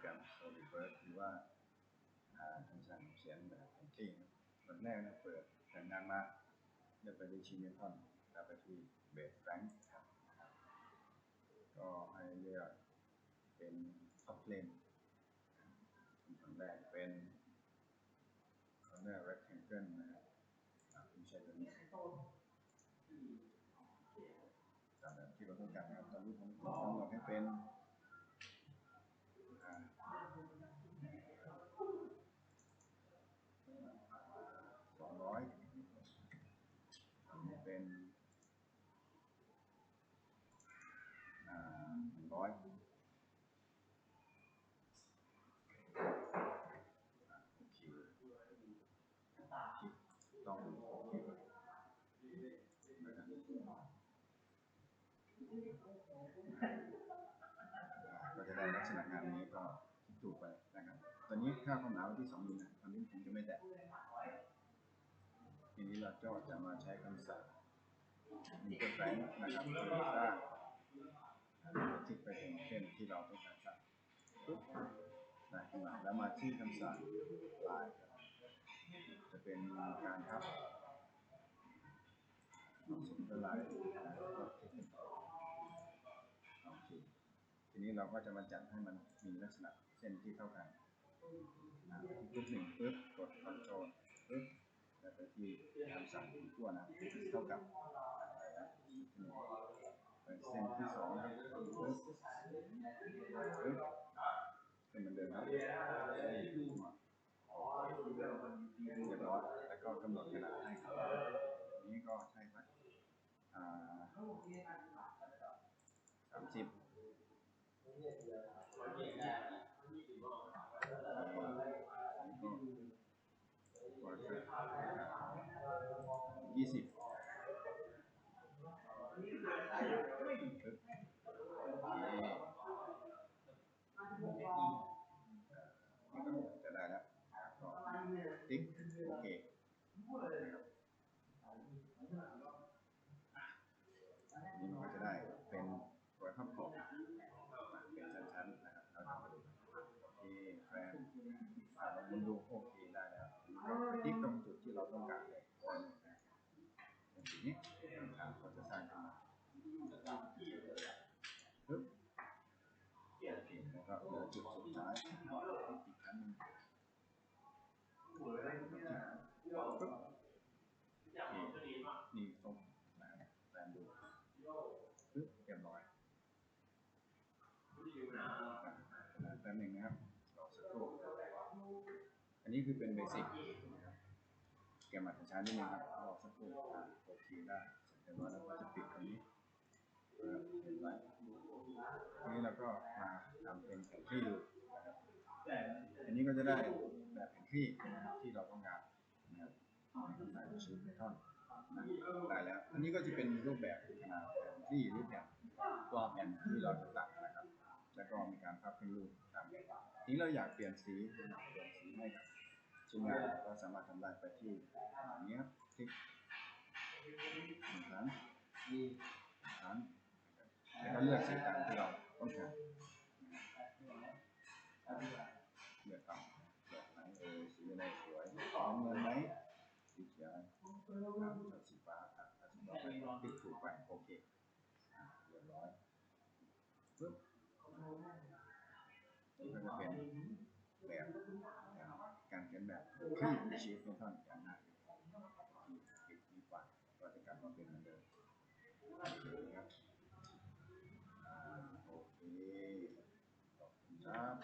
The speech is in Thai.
แกรม SolidWorks หรือว่าอ่าคำสั่งเขียนแบบแผนที่นะแบบแรกนะเปิดแผนงานมาเลือกไปที่ชิ้นเมทัลแล้วไปที่เบสแฟงครับก็ให้เลือกเป็นท็อปเพลนคำแรกเป็น corner rectangle นะครับอ่าผมใช้ตัวนี้ตามแบบที่เราต้องการนะครับตอนนี้ผมกำหนดให้เป็นอ่าสองร้อยเป็นอ่าหนึ่ง ร้อยอ่าโอเคที่ต้องคนะครับก็จะได้ลักษณะงานนี้ก็คิดถูกไปนะครับ ตอนนี้ค่าความหนาวที่สองมิลนะตอนนี้ผมจะไม่แตะทีนี้เราก็จะมาใช้คำสั่งมีตัวแฝงนะครับสร้าง ทิศไปถึงเส้นที่เราต้องการสร้างปุ๊บได้ขึ้นมาแล้วมาที่คำสั่งลายจะเป็นการทับสมด้วยลายแล้วก็คลิกขึ้นต่อโอเคทีนี้เราก็จะมาจัดให้มันมีลักษณะเส้นที่เท่ากันนะปุ๊บหนึ่งปุ๊บกดคอนโทรลปุ๊บแล้วไปที่คำสั่งทั่วนะเท่ากับน เป็นเส้นที่สองนะเป็นเหมือนเดิมครับเรียบร้อยแล้วก็กำหนดขนาดให้ครับนี้ก็ใช่ครับอ่าสามสิบยี่สิบจะได้แล้วก็ติ๊กโอเคนะครับนี่มันก็จะได้เป็นรอยพับกบเป็นชั้นๆนะครับเราทำมาดูโอเคแฟน อ่าเรามุนดูโอเคได้แล้วก็ไปติ๊กตรงจุดที่เราต้องการเลยอย่างนี้ทางเขาจะสร้างขึ้นมาปึ๊บโอเคแล้วก็เหลือจุดสุดท้ายอีกครั้งหนึงปึ๊บโอเคนี่ตรงนะครับแฟนดูปึ๊บเรียบร้อยแป๊บหนึงนะครับรอสักครู่อั นนี้คือเป็นเบสิกนะครับเกมอัดช้านิดนึงครับรอสักครู่อะโอเคได้เสร็จเรียบร้อยแล้วก็จะปิดตรงนี้นะครับเห็นไหมทีนี้เราก็มาทำเป็นแผนที่ดูนะครับอันนี้ก็จะได้แบบแผนที่นะครับที่เราต้องการนะครับในคำสั่งชื่อเมทัลนะได้แล้ว อันนี้ก็จะเป็นรูปแบบขนาดแผนที่รูปแบบตัวแผ่นที่เราจะตัดนะครับ แล้วก็มีการพับเป็นรูปตามแบบทีนี้เราอยากเปลี่ยนสีเปลี่ยนสีให้กับ ชิ้นงานก็สามารถทำได้ไปที่อย่างนี้ครับคลิกหนึ่งครั้งอีกครั้งแล้วก็เลือกสีต่ามที่เราต้องการเลือกต่ามแบบไหนเออสีอะไรสวยน้ำเงินไหมสีเขียวครับสีฟ้าครับถ้าสีฟ้าไปคลิกถูกไปโอเคเรียบร้อยปึ๊บนี่ก็จะเป็นแบบ ขึ้นอยู่กับชีวิตของท่านอย่างนั้นสิบปีกว่าก็จะกลับมาเป็นเหมือนเดิมรับโอเคขอบคุณครับ